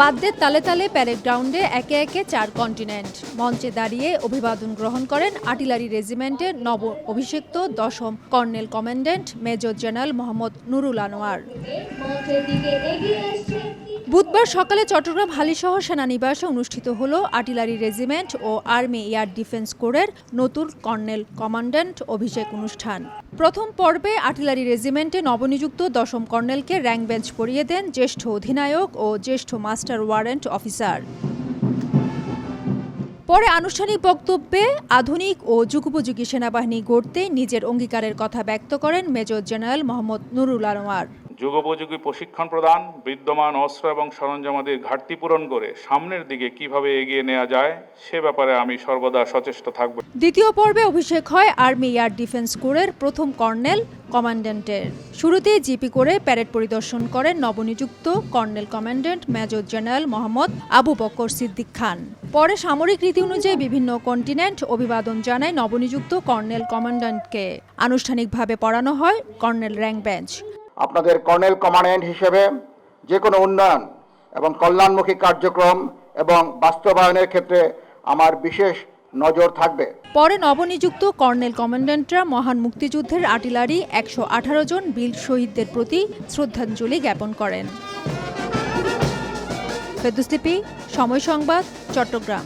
বাদ্যের তালে তালে, প্যারেড গ্রাউন্ডে একে একে চার কন্টিনেন্ট। মঞ্চে দাঁড়িয়ে অভিবাদন গ্রহণ করেন আর্টিলারি রেজিমেন্টের নব অভিষিক্ত, দশম colonel commandant major general Mohammad Nurul Anwar. বুধবার সকালে চট্টগ্রাম হালিশহর সেনানিবাসে অনুষ্ঠিত হলো আর্টিলারি রেজিমেন্ট ও আর্মি এয়ার ডিফেন্স কোরের নতুন কর্নেল কমান্ড্যান্ট অভিষেক অনুষ্ঠান। প্রথম পর্বে আর্টিলারি রেজিমেন্টে নবনিযুক্ত দশম কর্নেলকে র্যাঙ্ক বেঞ্চ পরিয়ে দেন জ্যেষ্ঠ অধিনায়ক ও জ্যেষ্ঠ মাস্টার ওয়ারেন্ট অফিসার। পরে আনুষ্ঠানিক বক্তব্যে আধুনিক ও যুগোপযোগী সেনাবাহিনী গড়তে নিজের অঙ্গীকারের কথা ব্যক্ত করেন মেজর জেনারেল মোহাম্মদ নুরুল আনোয়ার। যুগোপযোগী প্রশিক্ষণ প্রদান, বিদ্যমান অস্ত্র এবং সরঞ্জামাদির ঘাটতি পূরণ করে সামনের দিকে কীভাবে এগিয়ে নেওয়া যায়, সে ব্যাপারে আমি সর্বদা সচেষ্ট থাকব। দ্বিতীয় পর্বে অভিষেক হয় আর্মি এয়ার ডিফেন্স কোরের প্রথম কর্নেল কমান্ড্যান্টের শুরুতেই জিপি করে প্যারেড পরিদর্শন করেন নবনিযুক্ত colonel commandant major general Mohammad Abu Bakar Siddique Khan. পরে সামরিক রীতি অনুযায়ী বিভিন্ন কন্টিনেন্ট অভিবাদন জানায় নবনিযুক্ত কর্নেল কমান্ড্যান্টকে আনুষ্ঠানিকভাবে পড়ানো হয় কর্নেল র্যাঙ্ক বেঞ্চ। আপনাদের কর্নেল কমান্ড্যান্ট হিসেবে যে কোনো উন্নয়ন এবং কল্যাণমুখী কার্যক্রম এবং বাস্তবায়নের ক্ষেত্রে আমার বিশেষ নজর থাকবে। পরে নবনিযুক্ত কর্নেল কমান্ড্যান্টরা মহান মুক্তিযুদ্ধের আর্টিলারি একশো আঠারো জন বীর শহীদদের প্রতি শ্রদ্ধাঞ্জলি জ্ঞাপন করেন। সময় সংবাদ, চট্টগ্রাম।